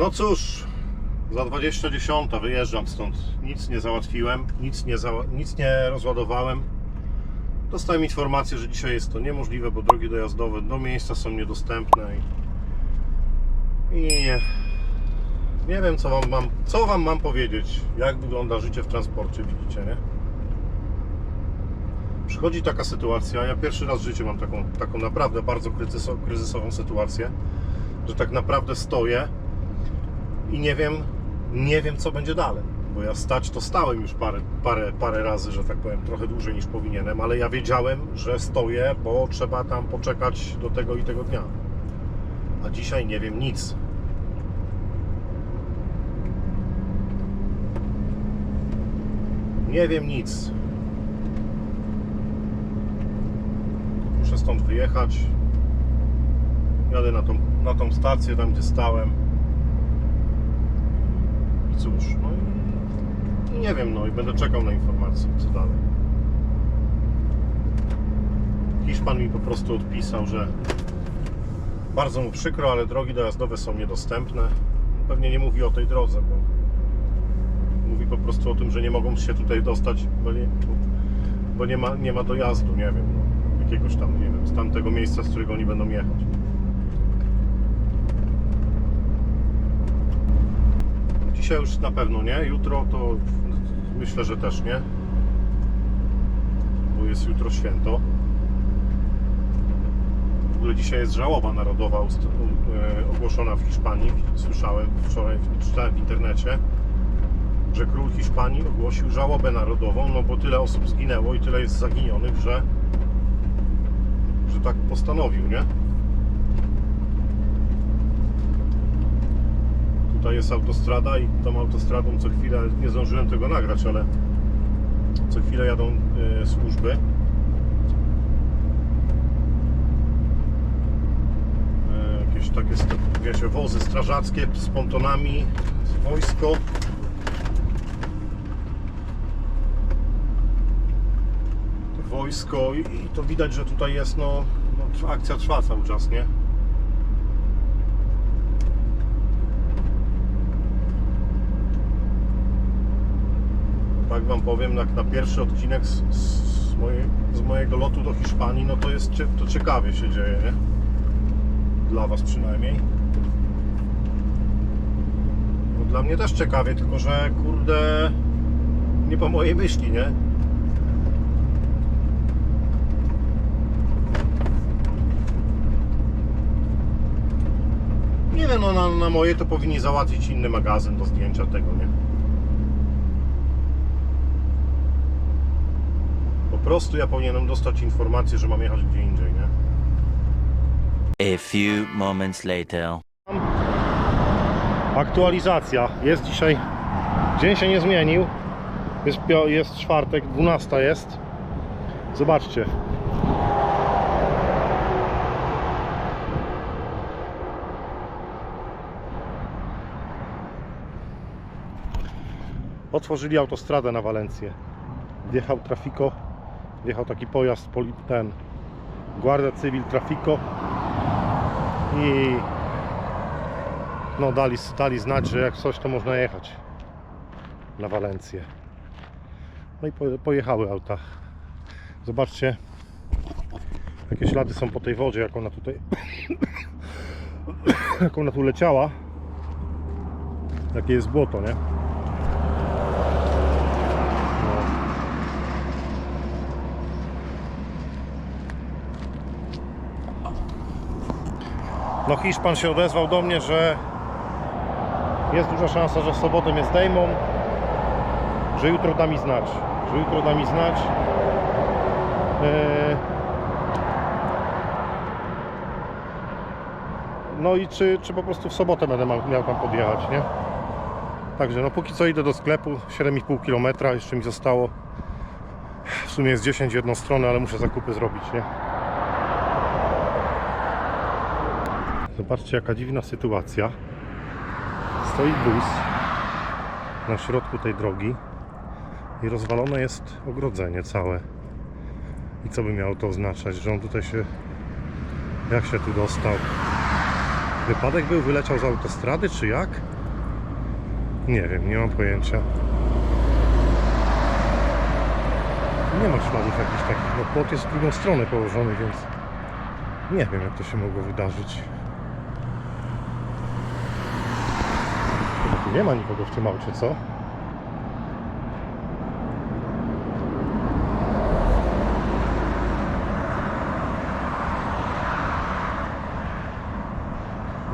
No cóż, za 20 wyjeżdżam stąd. Nic nie załatwiłem, nic nie, za, nic nie rozładowałem. Dostałem informację, że dzisiaj jest to niemożliwe, bo drogi dojazdowe do miejsca są niedostępne i, i nie, wiem co wam, mam, co wam mam powiedzieć, jak wygląda życie w transporcie, widzicie, nie? Przychodzi taka sytuacja, ja pierwszy raz w życiu mam taką, taką naprawdę bardzo kryzyso, kryzysową sytuację, że tak naprawdę stoję i nie wiem, nie wiem co będzie dalej. Bo ja stać to stałem już parę, parę, parę razy, że tak powiem, trochę dłużej niż powinienem, ale ja wiedziałem, że stoję, bo trzeba tam poczekać do tego i tego dnia. A dzisiaj nie wiem nic. Nie wiem nic. Muszę stąd wyjechać. Jadę na tą, na tą stację, tam gdzie stałem. Cóż, no i nie wiem, no i będę czekał na informacje, co dalej. Hiszpan mi po prostu odpisał, że bardzo mu przykro, ale drogi dojazdowe są niedostępne. Pewnie nie mówi o tej drodze, bo mówi po prostu o tym, że nie mogą się tutaj dostać, bo nie, bo nie, ma, nie ma dojazdu, nie wiem, no, jakiegoś tam, nie wiem, z tamtego miejsca, z którego oni będą jechać. Dzisiaj już na pewno nie, jutro to myślę, że też nie, bo jest jutro święto. W ogóle dzisiaj jest żałoba narodowa e, ogłoszona w Hiszpanii. Słyszałem wczoraj, czytałem w internecie, że król Hiszpanii ogłosił żałobę narodową, no bo tyle osób zginęło i tyle jest zaginionych, że, że tak postanowił, nie? Tutaj jest autostrada i tą autostradą co chwilę, nie zdążyłem tego nagrać, ale co chwilę jadą e, służby. E, Jakieś takie wiecie, wozy strażackie z pontonami, wojsko. Wojsko i, i to widać, że tutaj jest no, no akcja trwa cały czas, nie? Tak wam powiem, jak na pierwszy odcinek z, z, mojej, z mojego lotu do Hiszpanii, no to jest to ciekawie się dzieje, nie? Dla was przynajmniej. No dla mnie też ciekawie, tylko że kurde nie po mojej myśli, nie? Nie wiem, no na, na moje to powinni załatwić inny magazyn do zdjęcia tego, nie? Prostu ja powinienem dostać informację, że mam jechać gdzie indziej, nie? A few moments later. Aktualizacja. Jest dzisiaj. Dzień się nie zmienił. Jest, jest czwartek, 12 jest. Zobaczcie. Otworzyli autostradę na Walencję. Wjechał Trafico. Wjechał taki pojazd, ten Guardia Civil Trafico i no dali, dali znać, że jak coś to można jechać na Walencję. No i po- pojechały auta. Zobaczcie, jakie ślady są po tej wodzie, jak ona tutaj jak ona tu leciała. Jakie jest błoto, nie? No Hiszpan się odezwał do mnie, że jest duża szansa, że w sobotę mnie zdejmą, że jutro da mi znać, że jutro da mi znać. Eee, No i czy, czy po prostu w sobotę będę miał tam podjechać, nie? Także no póki co idę do sklepu, 7,5 km jeszcze mi zostało. W sumie jest 10 w jedną stronę, ale muszę zakupy zrobić, nie? Zobaczcie jaka dziwna sytuacja. Stoi bus na środku tej drogi i rozwalone jest ogrodzenie całe. I co by miało to oznaczać, że on tutaj się... Jak się tu dostał? Wypadek był, wyleciał z autostrady, czy jak? Nie wiem, nie mam pojęcia. Nie ma śladów jakichś takich. No płot jest w drugą stronę położony, więc nie wiem jak to się mogło wydarzyć. Chyba tu nie ma nikogo w tym aucie, co?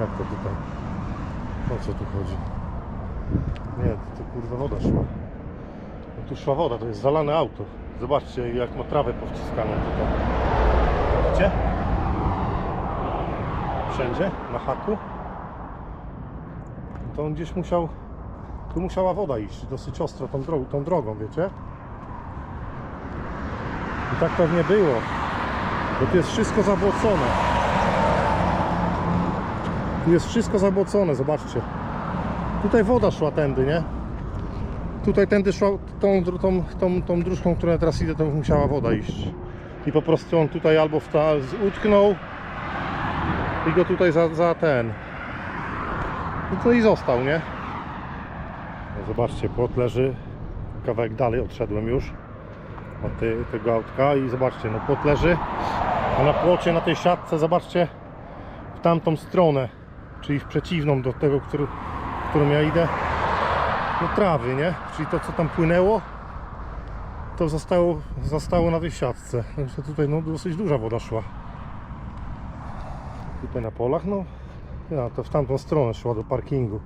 Jak to tutaj? O co tu chodzi? Nie, to, to kurwa woda szła. No tu szła woda, to jest zalane auto. Zobaczcie jak ma trawę powciskaną tutaj. Widzicie? Wszędzie, na haku. To on gdzieś musiał, tu musiała woda iść dosyć ostro tą, drogą, tą drogą, wiecie? I tak pewnie było, bo tu jest wszystko zabłocone. Tu jest wszystko zabłocone, zobaczcie. Tutaj woda szła tędy, nie? Tutaj tędy szła tą, tą, tą, tą dróżką, którą teraz idę, to musiała woda iść. I po prostu on tutaj albo w ta, utknął i go tutaj za, za ten. No to i został, nie? No zobaczcie, płot leży. Kawałek dalej odszedłem już od tego autka i zobaczcie, no płot leży. A na płocie, na tej siatce, zobaczcie, w tamtą stronę, czyli w przeciwną do tego, który, w którą ja idę, no trawy, nie? Czyli to, co tam płynęło, to zostało, zostało na tej siatce. Także tutaj no, dosyć duża woda szła. Tutaj na polach, no, ja, to w tamtą stronę szła do parkingu.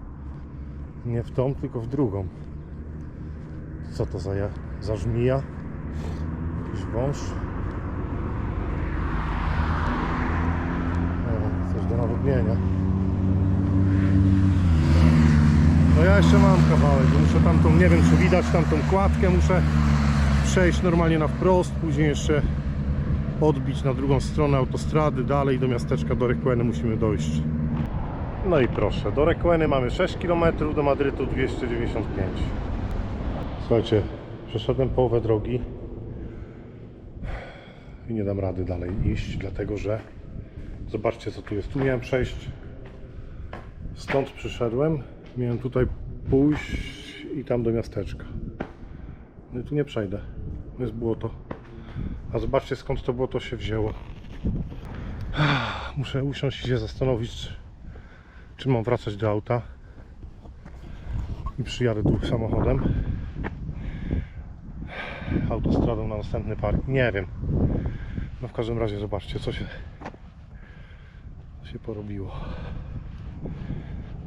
Nie w tą, tylko w drugą. Co to za, za żmija? Jakiś wąż? Coś do nawodnienia. No ja jeszcze mam kawałek, muszę tamtą, nie wiem czy widać tamtą kładkę, muszę przejść normalnie na wprost, później jeszcze odbić na drugą stronę autostrady, dalej do miasteczka do Requeny musimy dojść. No i proszę, do Requeny mamy 6 km, do Madrytu 295. Słuchajcie, przeszedłem połowę drogi i nie dam rady dalej iść, dlatego że zobaczcie co tu jest. Tu miałem przejść Stąd przyszedłem, miałem tutaj pójść i tam do miasteczka. No i tu nie przejdę, jest błoto. A zobaczcie skąd to błoto się wzięło. Muszę usiąść i się zastanowić, czy, mam wracać do auta. I przyjadę tu samochodem. Autostradą na następny park. Nie wiem. No w każdym razie zobaczcie co się, co się porobiło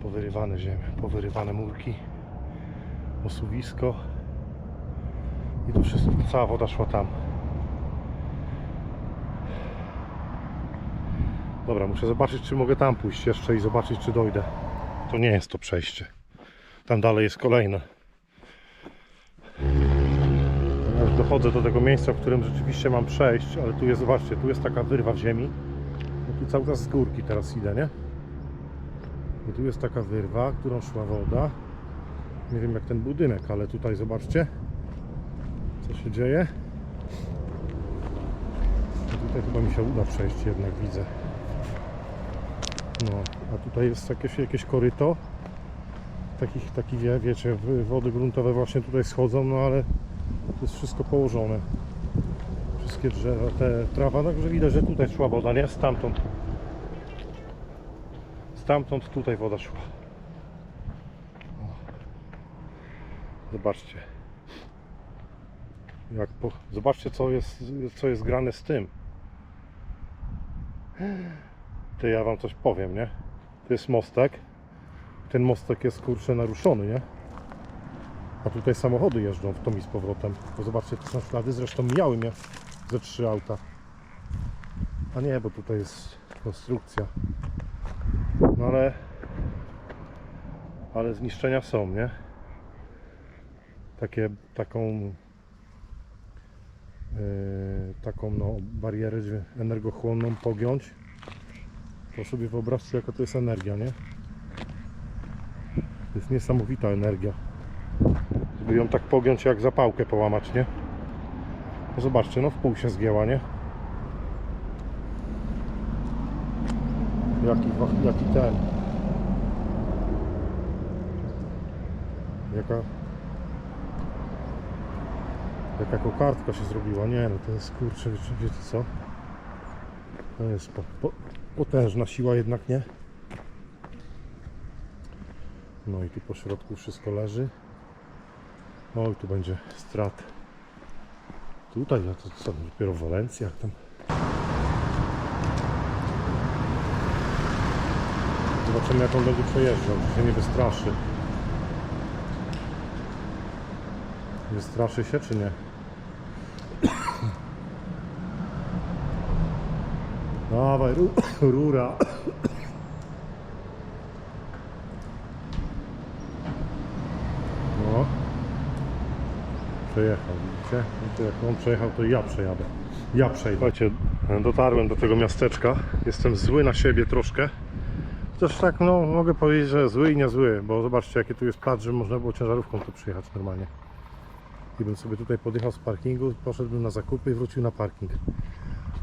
powyrywane ziemie, powyrywane murki, osuwisko i to wszystko, cała woda szła tam. Dobra, muszę zobaczyć, czy mogę tam pójść jeszcze i zobaczyć, czy dojdę. To nie jest to przejście. Tam dalej jest kolejne. Już dochodzę do tego miejsca, w którym rzeczywiście mam przejść, ale tu jest, zobaczcie, tu jest taka wyrwa w ziemi. No tu cały czas z górki teraz idę, nie? I tu jest taka wyrwa, którą szła woda. Nie wiem jak ten budynek, ale tutaj zobaczcie, co się dzieje. I tutaj chyba mi się uda przejść jednak, widzę. No, a tutaj jest jakieś, jakieś koryto. Takich, taki wie, wiecie, wody gruntowe właśnie tutaj schodzą, no ale to jest wszystko położone. Wszystkie drzewa, te trawa, także widać, że tutaj szła woda, nie? Stamtąd. Stamtąd tutaj woda szła. Zobaczcie. Jak po... Zobaczcie co jest, co jest grane z tym. To ja wam coś powiem, nie? To jest mostek. Ten mostek jest kurczę naruszony, nie? A tutaj samochody jeżdżą w tom i z powrotem. Bo zobaczcie, to są ślady, zresztą mijały mnie ze trzy auta. A nie, bo tutaj jest konstrukcja. No ale ale zniszczenia są, nie? Takie, taką yy, taką no, barierę energochłonną pogiąć to sobie wyobraźcie jaka to jest energia, nie? To jest niesamowita energia żeby ją tak pogiąć jak zapałkę połamać, nie? No zobaczcie, no w pół się zgięła, nie? Jaki, jaki ten Jaka... Jaka kokardka się zrobiła. Nie no, to jest kurczę, wiecie, wiecie co? To jest po, po, potężna siła jednak, nie? No i tu po środku wszystko leży. Oj, tu będzie strat. Tutaj, a to co, dopiero Walencja tam. Zobaczymy jak on będzie przejeżdżał, czy się nie wystraszy. Wystraszy się czy nie? Dawaj, ru, rura. No. Przejechał, widzicie? No jak on przejechał, to ja przejadę. Ja przejdę. Słuchajcie, dotarłem do tego miasteczka. Jestem zły na siebie troszkę. Też tak, no mogę powiedzieć, że zły i niezły, bo zobaczcie jakie tu jest plac, że można było ciężarówką tu przyjechać normalnie. I bym sobie tutaj podjechał z parkingu, poszedłbym na zakupy i wrócił na parking.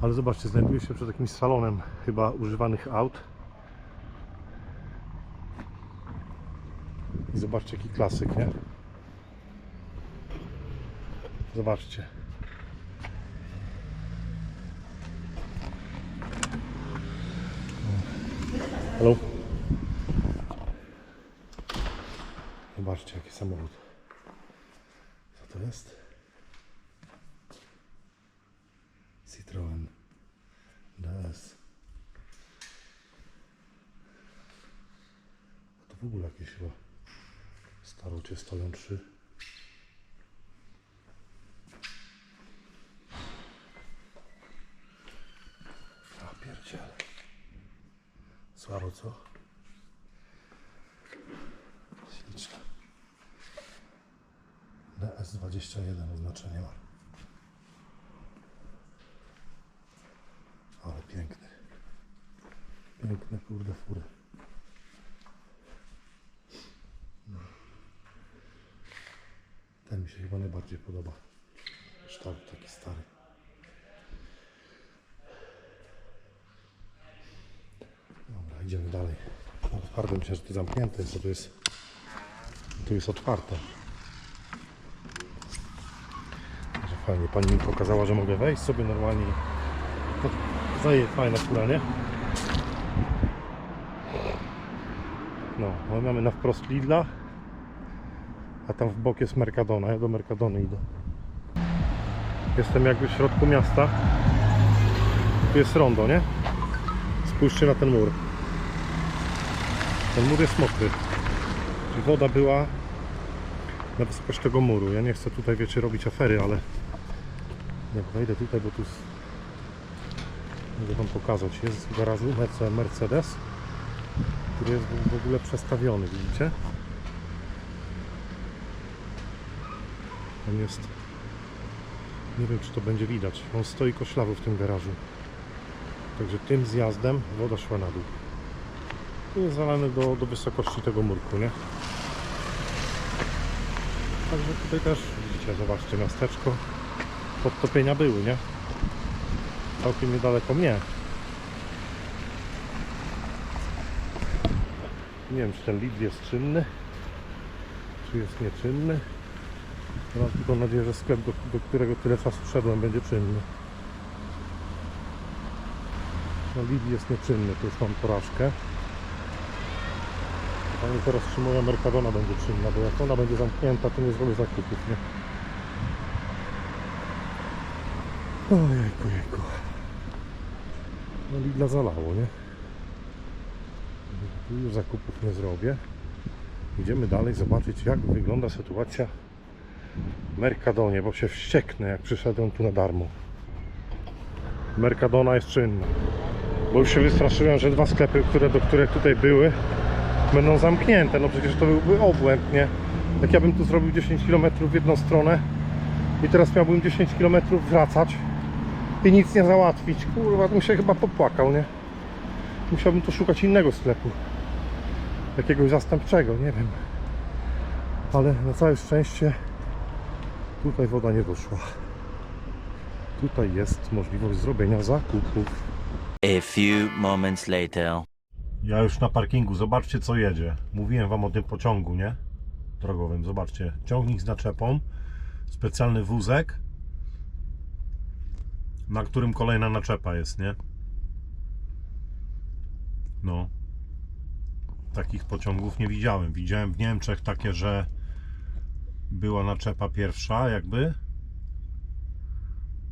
Ale zobaczcie, znajduję się przed jakimś salonem chyba używanych aut. I zobaczcie jaki klasyk, nie? Zobaczcie. Halo? Zobaczcie jaki samochód. Co to jest? W ogóle jakieś chyba starocie stoją trzy. A pierdziele. Słabo co? Śliczne. DS21 oznaczenie ma. Ale piękny. Piękne kurde fury. No. Ten mi się chyba najbardziej podoba. Kształt taki stary. Dobra, idziemy dalej. Otwarte myślę, że to zamknięte jest, bo tu jest tu jest otwarte. Także fajnie, pani mi pokazała, że mogę wejść sobie normalnie. No, Zaje fajna fura, nie? No, my mamy na wprost Lidla, a tam w bok jest Mercadona. Ja do Mercadony idę. Jestem jakby w środku miasta. Tu jest rondo, nie? Spójrzcie na ten mur. Ten mur jest mokry. Woda była na wysokość tego muru. Ja nie chcę tutaj, wiecie, robić afery, ale jak wejdę tutaj, bo tu mogę Wam pokazać, jest w garażu Merce- Mercedes, który jest w ogóle przestawiony, widzicie? On jest, nie wiem czy to będzie widać, on stoi koślawo w tym garażu. Także tym zjazdem woda szła na dół. Tu jest zalany do, do wysokości tego murku, nie? Także tutaj też widzicie, zobaczcie, miasteczko podtopienia były, nie? Całkiem niedaleko mnie. Nie wiem, czy ten Lidl jest czynny, czy jest nieczynny. Mam tylko nadzieję, że sklep, do, do którego tyle czasu szedłem, będzie czynny. No Lidl jest nieczynny, tu już mam porażkę. Pani teraz czy moja Mercadona będzie czynna, bo jak ona będzie zamknięta, to nie zrobię zakupów, nie? Ojejku, jejku. No Lidla zalało, nie? Tu już zakupów nie zrobię. Idziemy dalej zobaczyć, jak wygląda sytuacja Mercadonie, bo się wścieknę, jak przyszedłem tu na darmo. Mercadona jest czynna. Bo już się wystraszyłem, że dwa sklepy, które, do których tutaj były, będą zamknięte. No przecież to byłby obłęd, nie? Jak ja bym tu zrobił 10 km w jedną stronę i teraz miałbym 10 km wracać i nic nie załatwić. Kurwa, bym się chyba popłakał, nie? Musiałbym tu szukać innego sklepu. Jakiegoś zastępczego, nie wiem. Ale na całe szczęście tutaj woda nie doszła. Tutaj jest możliwość zrobienia zakupów. A few moments later. Ja już na parkingu, zobaczcie co jedzie. Mówiłem wam o tym pociągu, nie? drogowym. Zobaczcie, ciągnik z naczepą, specjalny wózek, na którym kolejna naczepa jest, nie? No. Takich pociągów nie widziałem. Widziałem w Niemczech takie, że była naczepa pierwsza, jakby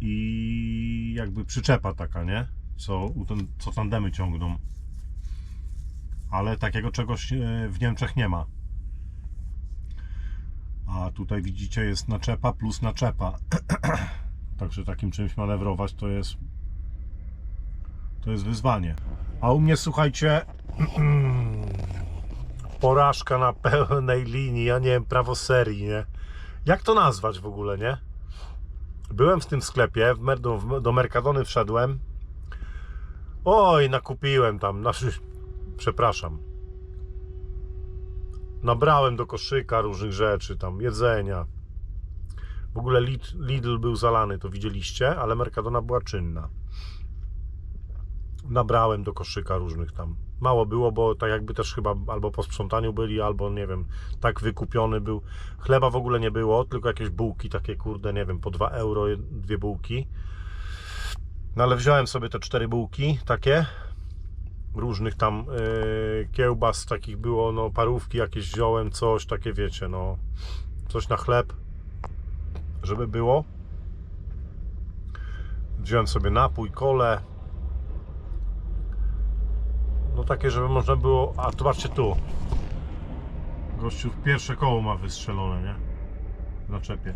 i jakby przyczepa taka, nie? Co, co tandemy ciągną. Ale takiego czegoś e, w Niemczech nie ma. A tutaj widzicie jest naczepa plus naczepa. Także takim czymś manewrować to jest to jest wyzwanie. A u mnie słuchajcie porażka na pełnej linii, ja nie wiem, prawo serii, nie? Jak to nazwać w ogóle, nie? Byłem w tym sklepie, w Mer- do, do Mercadony wszedłem. Oj, nakupiłem tam, znaczy, przepraszam. Nabrałem do koszyka różnych rzeczy, tam jedzenia. W ogóle Lid- Lidl był zalany, to widzieliście, ale Mercadona była czynna. Nabrałem do koszyka różnych tam. Mało było, bo tak jakby też chyba albo po sprzątaniu byli, albo nie wiem, tak wykupiony był. Chleba w ogóle nie było, tylko jakieś bułki takie, kurde, nie wiem, po 2 euro dwie bułki. No ale wziąłem sobie te cztery bułki takie. Różnych tam yy, kiełbas takich było, no parówki jakieś wziąłem, coś takie wiecie, no coś na chleb, żeby było. Wziąłem sobie napój, kole. Takie, żeby można było. A zobaczcie tu. Gościu pierwsze koło ma wystrzelone, nie? Na czepie.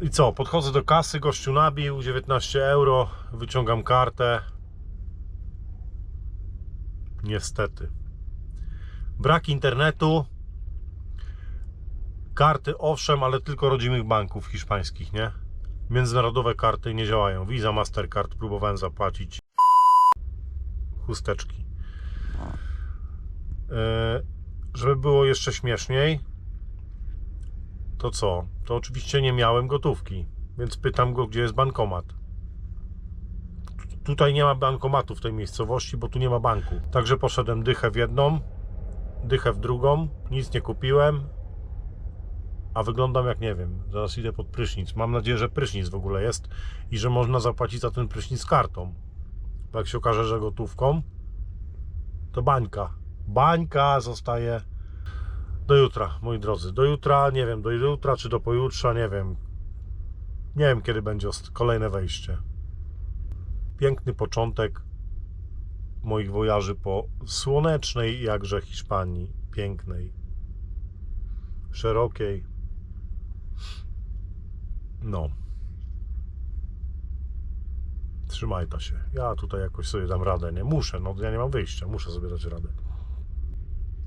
I co? Podchodzę do kasy, gościu nabił 19 euro, wyciągam kartę. Niestety. Brak internetu. Karty owszem, ale tylko rodzimych banków hiszpańskich, nie? Międzynarodowe karty nie działają. Visa, Mastercard próbowałem zapłacić. Chusteczki. E, żeby było jeszcze śmieszniej, to co? To oczywiście nie miałem gotówki, więc pytam go, gdzie jest bankomat. Tutaj nie ma bankomatu w tej miejscowości, bo tu nie ma banku. Także poszedłem dychę w jedną, dychę w drugą, nic nie kupiłem, a wyglądam jak nie wiem. Zaraz idę pod prysznic. Mam nadzieję, że prysznic w ogóle jest i że można zapłacić za ten prysznic kartą. Bo jak się okaże, że gotówką, to bańka. Bańka zostaje do jutra, moi drodzy. Do jutra, nie wiem, do jutra czy do pojutrza, nie wiem. Nie wiem, kiedy będzie kolejne wejście. Piękny początek moich wojaży po słonecznej jakże Hiszpanii. Pięknej. Szerokiej. No. Trzymaj to się. Ja tutaj jakoś sobie dam radę, nie? Muszę, no ja nie mam wyjścia, muszę sobie dać radę.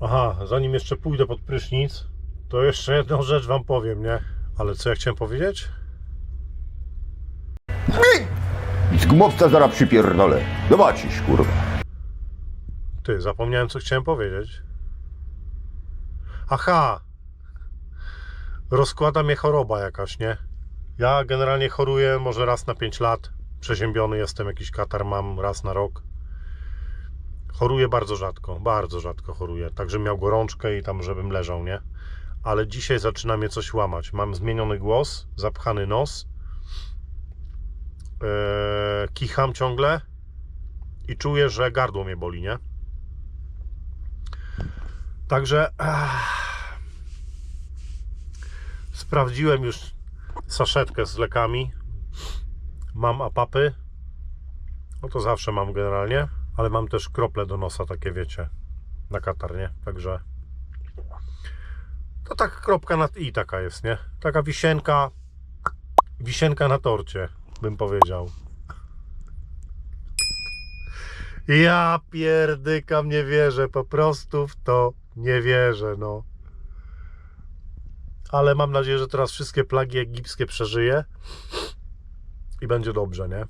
Aha, zanim jeszcze pójdę pod prysznic, to jeszcze jedną rzecz wam powiem, nie? Ale co ja chciałem powiedzieć? Z gumowca zaraz przypierdolę. Zobaczysz, kurwa. Ty, zapomniałem co chciałem powiedzieć. Aha! Rozkłada mnie choroba jakaś, nie? Ja generalnie choruję może raz na 5 lat. Przeziębiony jestem, jakiś katar mam raz na rok. Choruję bardzo rzadko, bardzo rzadko choruję. Także miał gorączkę i tam, żebym leżał, nie? Ale dzisiaj zaczyna mnie coś łamać. Mam zmieniony głos, zapchany nos. Eee, kicham ciągle i czuję, że gardło mnie boli, nie? Także ach, sprawdziłem już saszetkę z lekami. Mam apapy. No to zawsze mam generalnie, ale mam też krople do nosa, takie wiecie, na katar, nie? Także to tak kropka na i taka jest, nie? Taka wisienka, wisienka na torcie, bym powiedział. Ja pierdykam, nie wierzę, po prostu w to nie wierzę, no. Ale mam nadzieję, że teraz wszystkie plagi egipskie przeżyję i będzie dobrze, nie?